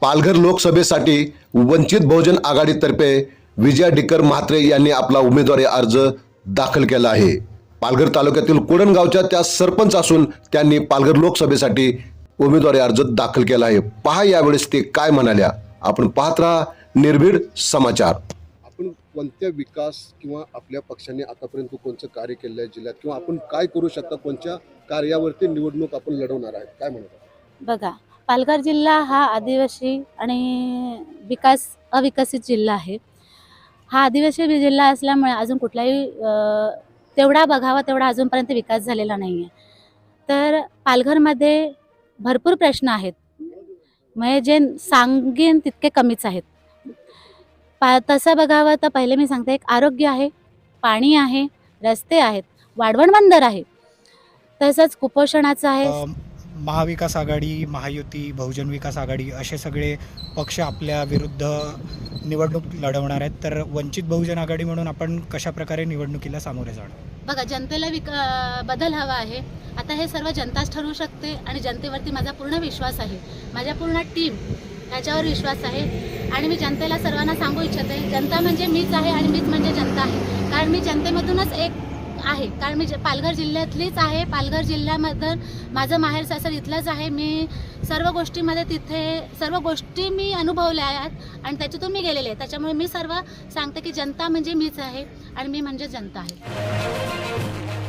पालघर लोकसभेसाठी वंचित बहुजन आघाडीतर्फे विजया डिकर म्हात्रे यांनी आपला उमेदवारी अर्ज दाखल केला आहे. पालघर तालुक्यातील कोडणगावच्या त्या सरपंच असून त्यांनी पालघर लोकसभेसाठी उमेदवारी अर्ज दाखल केला आहे. पहा यावेळेस ते काय म्हणाल्या. आपण पाहत राहा निर्भीड समाचार. आपण कोणत्या विकास किंवा आपल्या पक्षाने आतापर्यंत कोणतं कार्य केलं आहे जिल्ह्यात किंवा आपण काय करू शकता? कोणत्या कार्यावरती निवडणूक आपण लढवणार आहे काय म्हणतात? बघा पालघर जिल्हा हा आदिवासी आणि विकास अविकसित जिल्हा आहे. हा आदिवासी जिल्हा असल्यामुळे अजून कुठलाही तेवढा बघावा तेवढा अजूनपर्यंत विकास झालेला नाही आहे तर पालघरमध्ये भरपूर प्रश्न आहेत. म्हणजे जे सांगेन तितके कमीच आहेत. पा तसं बघावं तर पहिले मी सांगते एक आरोग्य आहे पाणी आहे रस्ते आहेत वाढवण बंदर आहे. तसंच कुपोषणाचं आहे. महाविकास आघाडी महायुती बहुजन विकास आघाडी असे सगळे पक्ष आपल्या विरुद्ध निवडणूक लढवणार आहेत. तर वंचित बहुजन आघाडी म्हणून आपण कशाप्रकारे निवडणुकीला सामोरे जाणार? बघा जनतेला विक बदल हवा आहे. आता हे सर्व जनताच ठरवू शकते आणि जनतेवरती माझा पूर्ण विश्वास आहे. माझ्या पूर्ण टीम याच्यावर विश्वास आहे. आणि मी जनतेला सर्वांना सांगू इच्छिते जनता म्हणजे मीच आहे आणि मीच म्हणजे जनता आहे. कारण मी जनतेमधूनच एक आहे. कारण मी पालघर जिल्ह्यातलीच आहे. पालघर जिल्ह्यामध्ये माझं माहेर सासर इथलंच आहे. मी सर्व गोष्टीमध्ये तिथे सर्व गोष्टी मी अनुभवल्या आहेत आणि त्याच्यातून मी गेलेले आहे. त्याच्यामुळे मी सर्व सांगते की जनता म्हणजे मीच आहे आणि मी म्हणजे जनता आहे.